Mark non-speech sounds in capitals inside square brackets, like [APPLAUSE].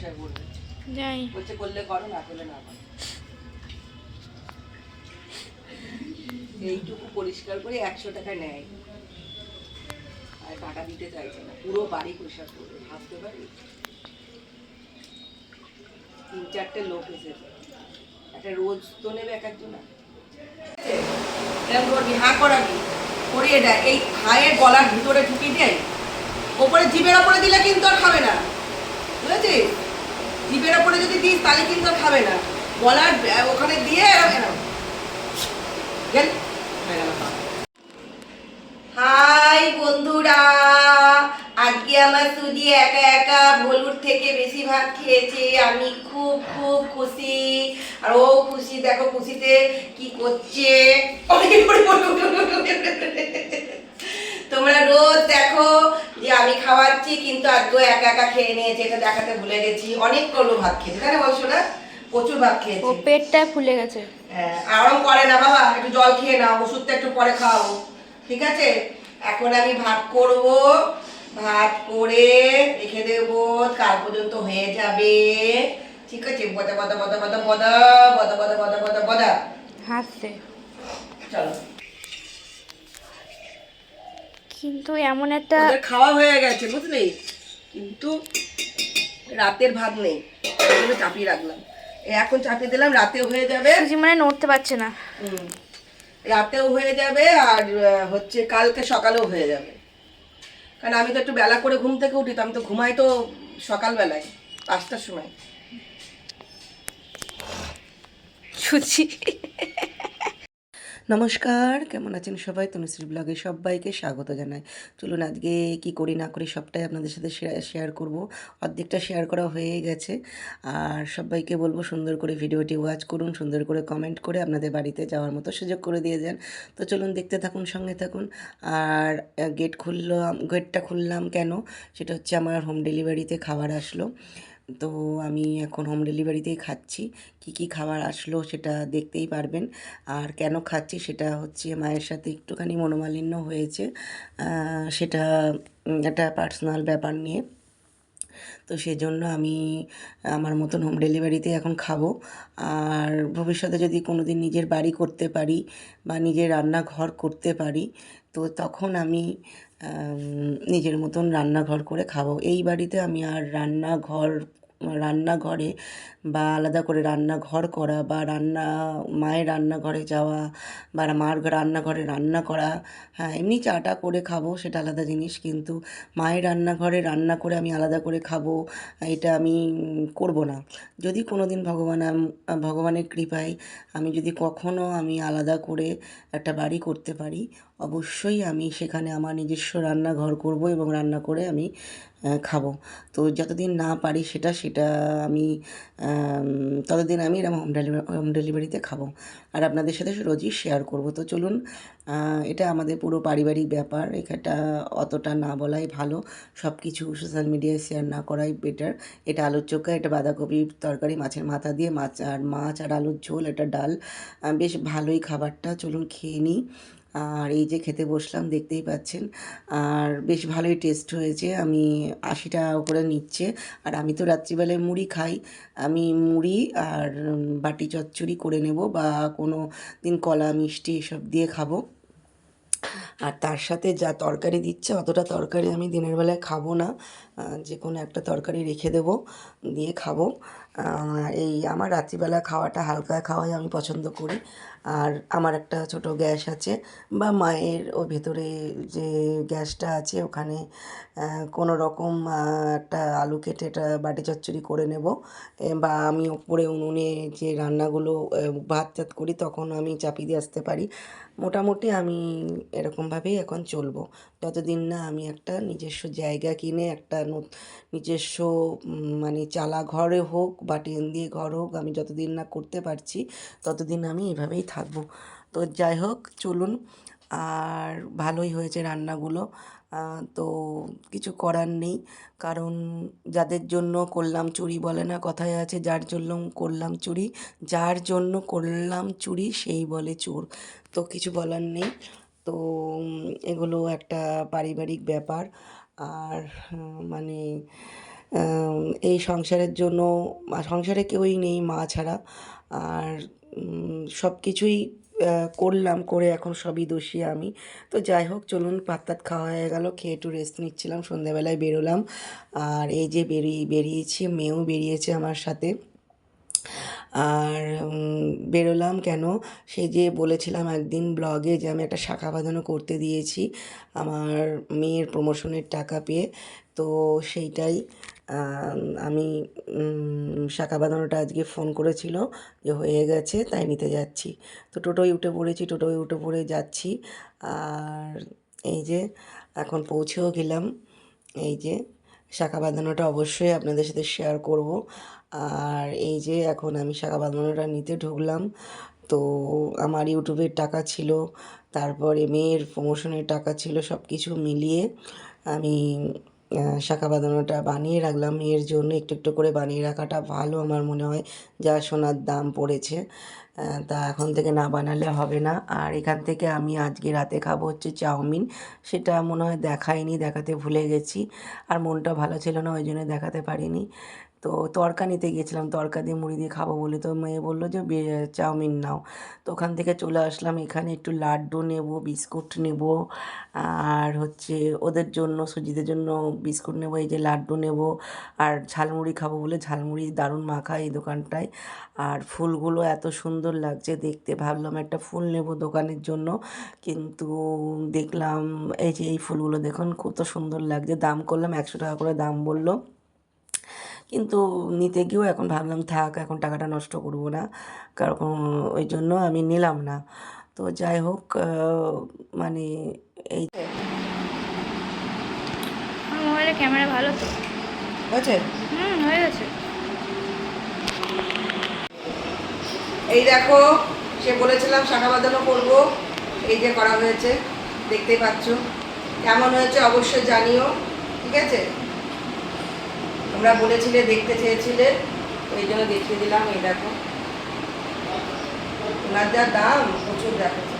পরিষ্কার করবে যাই। বলছে করলে করো না করলে না করো। এইটুকু পরিষ্কার করে একশো টাকা নেয়। আর টাকা দিতে চাইছে না। পুরো বাড়ি পরিষ্কার করবে ভাবতে পারি? তিন চারটে লোক এসেছে। একটা রোজ তো নেবে এক একজন এরকম করবি হাঁ করাবি। করিয়ে দেয়। এই হায়ের গলার ভিতরে ঢুকিয়ে দেয়। ওপরে জিভের ওপরে দিলে কিন্তু আর খাবে না। বুঝেছিস? জিভের ওপরে যদি দিস তাহলে কিন্তু খাবে না। আহ, ওখানে দিয়ে হাই বন্ধুরা আজকে আমার সুজি একা একা ভলুর থেকে বেশি ভাত খেয়েছে। আমি খুব খুব খুশি। আর ও খুশি দেখো খুশিতে কি করছে। [LAUGHS] তোমরা রোজ দেখো যে আমি খাওয়াচ্ছি কিন্তু আজকে ও একা একা খেয়ে নিয়েছে এটা দেখাতে ভুলে গেছি। অনেক করল ভাত খেয়েছে তাই না বলছো না? প্রচুর ভাত ও খেয়েছে পেটটা ফুলে গেছে। হ্যাঁ, আরাম করে না বাবা একটু জল খেয়ে নাও ওষুধটা একটু পরে খাও ঠিক আছে? এখন আমি ভাত করব ভাত করে রেখে দেবো কাল পর্যন্ত হয়ে যাবে। ঠিক আছে? বদা বদা বদা বদা বদা বদা বদা বদা বদা বদা। হাসছে। চলো। কিন্তু এমন একটা খাওয়া হয়ে গেছে বুঝলি? কিন্তু রাতের ভাত নেই জন্য চাপিয়ে রাখলাম। এই এখন চাপিয়ে দিলাম রাতেও হয়ে যাবে। মানে নড়তে পারছে না। হুম। রাতেও হয়ে যাবে আর হচ্ছে কালকে সকালেও হয়ে যাবে। কারণ আমি তো একটু বেলা করে ঘুম থেকে উঠি তো আমি তো ঘুমাই তো সকালবেলায় পাঁচটার সময়। সুজি। নমস্কার, কেমন আছেন সবাই? তনুশ্রী ব্লগে সবাইকে স্বাগত জানাই। চলুন আজকে কি করি না করি সবটাই আপনাদের সাথে শেয়ার করব। অর্ধেকটা শেয়ার করা হয়ে গেছে। আর সবাইকে বলব সুন্দর করে ভিডিওটি ওয়াচ করুন, সুন্দর করে কমেন্ট করে আপনাদের বাড়িতে যাওয়ার মতো সুযোগ করে দিয়ে যান। তো চলুন দেখতে থাকুন, সঙ্গে থাকুন। আর গেট খুললাম গেটটা খুললাম কেন? সেটা হচ্ছে আমার হোম ডেলিভারিতে খাবার আসলো। তো আমি এখন হোম ডেলিভারিতেই খাচ্ছি। কি কি খাবার আসলো সেটা দেখতেই পারবেন। আর কেন খাচ্ছি সেটা হচ্ছে মায়ের সাথে একটুখানি মনোমালিন্য হয়েছে। সেটা একটা পার্সোনাল ব্যাপার নিয়ে। তো সেজন্য আমি আমার মতন হোম ডেলিভারিতে এখন খাব। আর ভবিষ্যতে যদি কোনো দিন নিজের বাড়ি করতে পারি বা নিজের রান্নাঘর করতে পারি, তো তখন আমি, নিজের মতন রান্নাঘর করে খাব। এই বাড়িতে আমি আর রান্নাঘর রান্নাঘরে বা আলাদা করে রান্নাঘর করা বা রান্না, মায়ের রান্নাঘরে যাওয়া বা মার রান্নাঘরে রান্না করা হ্যাঁ এমনি চাটা করে খাব, সেটা আলাদা জিনিস। কিন্তু মায়ের রান্নাঘরে রান্না করে আমি আলাদা করে খাব, এটা আমি করব না। যদি কোনো দিন ভগবান ভগবানের কৃপায় আমি যদি কখনো আমি আলাদা করে একটা বাড়ি করতে পারি অবশ্যই আমি সেখানে আমার নিজস্ব রান্নাঘর করব এবং রান্না করে আমি খাব। তো যতদিন না পারি সেটা সেটা আমি ততদিন আমি এরকম হোম ডেলিভারি হোম ডেলিভারিতে খাব। আর আপনাদের সাথে রোজই শেয়ার করব। তো চলুন এটা আমাদের পুরো পারিবারিক ব্যাপার। এটা অতটা না বলাই ভালো। সব কিছু সোশ্যাল মিডিয়ায় শেয়ার না করাই বেটার এটা আলুর চোখা, এটা বাঁধাকপির তরকারি, মাছের মাথা দিয়ে মাছ আর মাছ আর আলুর ঝোল, এটা ডাল। বেশ ভালোই খাবারটা। চলুন খেয়ে নিই। আর এই যে খেতে বসলাম, দেখতেই পাচ্ছেন। আর বেশ ভালোই টেস্ট হয়েছে। আমি আশি টাকা করে নিচ্ছে। আর আমি তো রাত্রিবেলায় মুড়ি খাই। আমি মুড়ি আর বাটি চচ্চড়ি করে নেব বা কোনো দিন কলা, মিষ্টি এসব দিয়ে খাব। আর তার সাথে যা তরকারি দিচ্ছে, অতটা তরকারি আমি দিনের বেলায় খাব না। যে কোনো একটা তরকারি রেখে দেবো, দিয়ে খাব। এই আমার রাত্রিবেলা খাওয়াটা হালকা খাওয়াই আমি পছন্দ করি। আর আমার একটা ছোট গ্যাস আছে বা মায়ের ও ভেতরে যে গ্যাসটা আছে ওখানে কোনো রকম একটা আলু কেটে এটা বাটি চচ্চড়ি করে নেব। বা আমি ওপরে উনুনে যে রান্নাগুলো ভাত চাত করি তখন আমি চাপিয়ে দিয়ে আসতে পারি। মোটামুটি আমি এরকমভাবেই এখন চলবো। যতদিন না আমি একটা নিজস্ব জায়গা কিনে একটা নিজস্ব মানে চালা ঘরে হোক বা টেন দিয়ে ঘর হোক, আমি যতদিন না করতে পারছি, ততদিন আমি এভাবেই থাকব। তো যাই হোক, চলুন, আর ভালোই হয়েছে রান্নাগুলো। তো কিছু করার নেই, কারণ যাদের জন্য করলাম চুরি বলে না কথায় আছে, যার জন্য করলাম চুরি, যার জন্য করলাম চুরি, সেই বলে চোর। তো কিছু বলার নেই। তো এগুলো একটা পারিবারিক ব্যাপার। আর মানে এই সংসারের জন্য সংসারে কেউই নেই, মা ছাড়া। আর সব কিছুই করলাম, করে এখন সবই দোষী আমি। তো যাই হোক, চলুন, ভাত টাত খাওয়া হয়ে গেল, খেয়ে একটু রেস্ট নিচ্ছিলাম, সন্ধ্যাবেলায় বেরোলাম। আর এই যে বেরিয়ে বেরিয়েছি, মেয়েও বেরিয়েছে আমার সাথে। আর বেরোলাম কেন? সে যে বলেছিলাম একদিন ব্লগে যে আমি একটা শাখা বাঁধানো করতে দিয়েছি, আমার মেয়ের প্রমোশনের টাকা পেয়ে। তো সেইটাই আম, শাখা বাঁধানোটা আজকে ফোন করেছিল যে হয়ে গেছে তাই নিতে যাচ্ছি। তো টোটোয় উঠে পড়েছি টোটোয় উঠে পড়ে যাচ্ছি। আর এই যে এখন পৌঁছেও গেলাম। এই যে শাখা বাঁধানোটা অবশ্যই আপনাদের সাথে শেয়ার করব। আর এই যে এখন আমি শাখা বাঁধানোটা নিতে ঢুকলাম। তো আমার ইউটিউবের টাকা ছিল তারপরে মেয়ের প্রমোশনের টাকা ছিল সব কিছু মিলিয়ে আমি শাখা বাঁধানোটা বানিয়ে রাখলাম। মেয়ের জন্য একটু একটু করে বানিয়ে রাখাটা ভালো আমার মনে হয়, যা সোনার দাম পড়েছে। তা এখন থেকে না বানালে হবে না। আর এখান থেকে আমি আজকে রাতে খাব হচ্ছে চাউমিন। সেটা মনে হয় দেখাইনি, দেখাতে ভুলে গেছি। আর মনটা ভালো ছিল না, ওই জন্য দেখাতে পারিনি। তো তরকা নিতে গিয়েছিলাম তরকা দিয়ে মুড়ি দিয়ে খাব বলে। তো মেয়ে বলল যে চাউমিন নাও। তো ওখান থেকে চলে আসলাম। এখানে একটু লাড্ডু নেব, বিস্কুট নেব, আর হচ্ছে ওদের জন্য সুজিদের জন্য বিস্কুট নেব, এই যে লাড্ডু নেব, আর ঝালমুড়ি খাব বলে ঝালমুড়ি দারুণ মাখা এই দোকানটায়। আর ফুলগুলো এত সুন্দর লাগছে দেখতে, ভাবলাম একটা ফুল নেব দোকানের জন্য। কিন্তু দেখলাম, এই যে এই ফুলগুলো দেখুন, কত সুন্দর লাগছে। দাম করলাম একশো টাকা করে দাম বলল। কিন্তু নিতে গিয়েও এখন ভাবলাম থাক এখন টাকাটা নষ্ট করব না। কারণ ওই জন্য আমি নিলাম না। তো যাই হোক মানে এই আমার মোবাইলে ক্যামেরা ভালো তো। হয়েছে? হুম হয়ে গেছে। এই দেখো সে বলেছিলাম শাখা বাঁধানো করব। এই যে করা হয়েছে দেখতেই পাচ্ছ। কেমন হয়েছে অবশ্যই জানিও ঠিক আছে? তোমরা বলেছিলে, দেখতে চেয়েছিলে, ওই জন্য দেখিয়ে দিলাম, এই দেখো। ওনার যা দাম, প্রচুর দেখাচ্ছে।